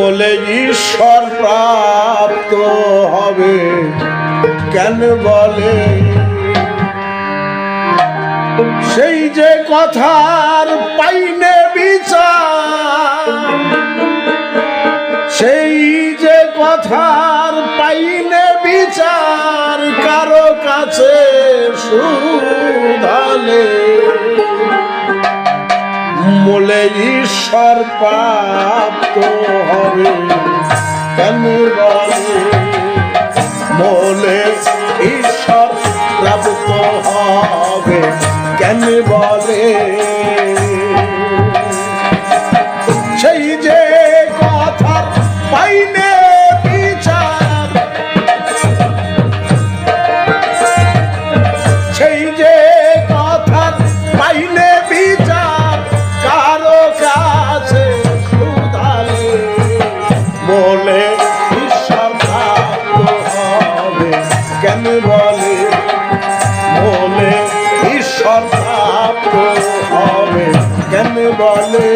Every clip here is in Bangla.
বলে ঈশ্বর প্রাপ্ত হবে। কেন বলে? সেই যে কথার পাইনে বিচার, সেই যে কথার পাইনে বিচার কারও কাছে সুধালে মোলে ঈশ্বর প্রাপ্ত হবে। কেন বলে মোলে ঈশ্বর প্রাপ্ত হবে। কেন বলে? হবে কেন বলে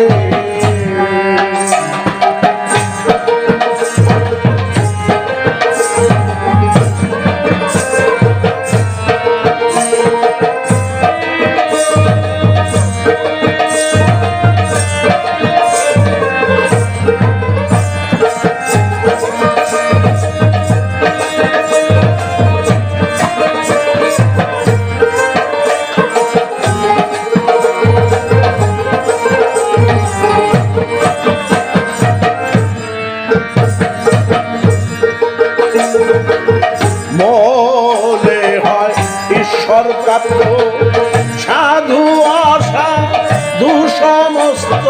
সাধু অসাধু সমস্ত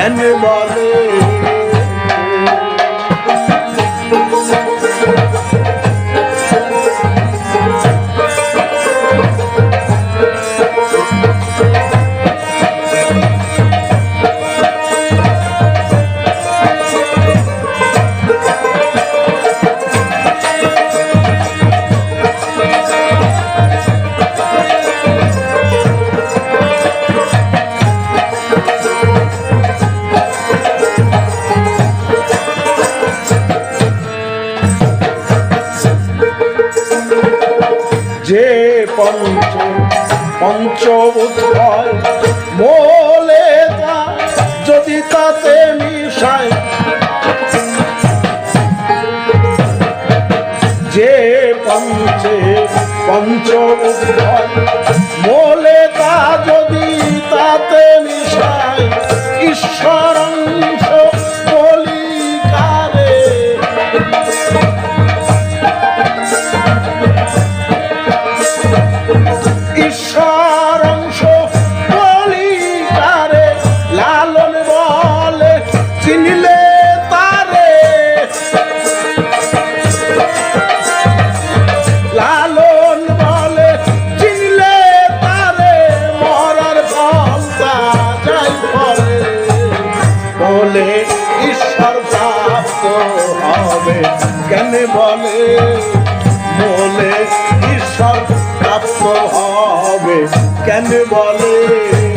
কেন বলে পঞ্চ পঞ্চ মোলে যদি তাতে মিশায় যে পঞ্চে পঞ্চ হয় কেন বলে বলে ঈশ্বর প্রাপ্ত হবে। কেন বলে?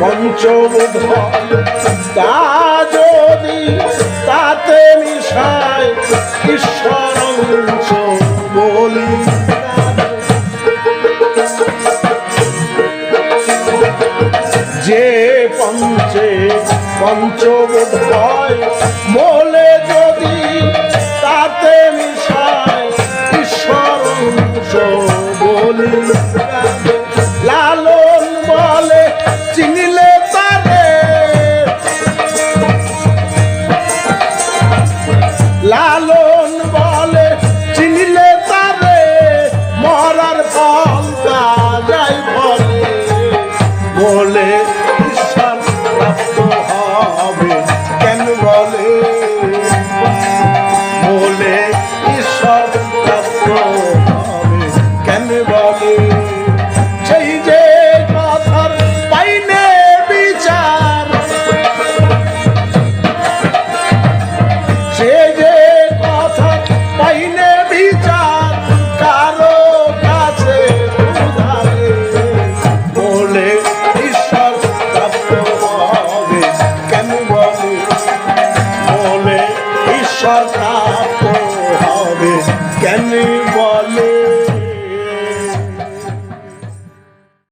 পঞ্চমুখ তা যদি তাতে মিশায় ঈশ্বর বলি যে পঞ্চে পঞ্চবোধ হয় বলে যদি তাতে মিশায়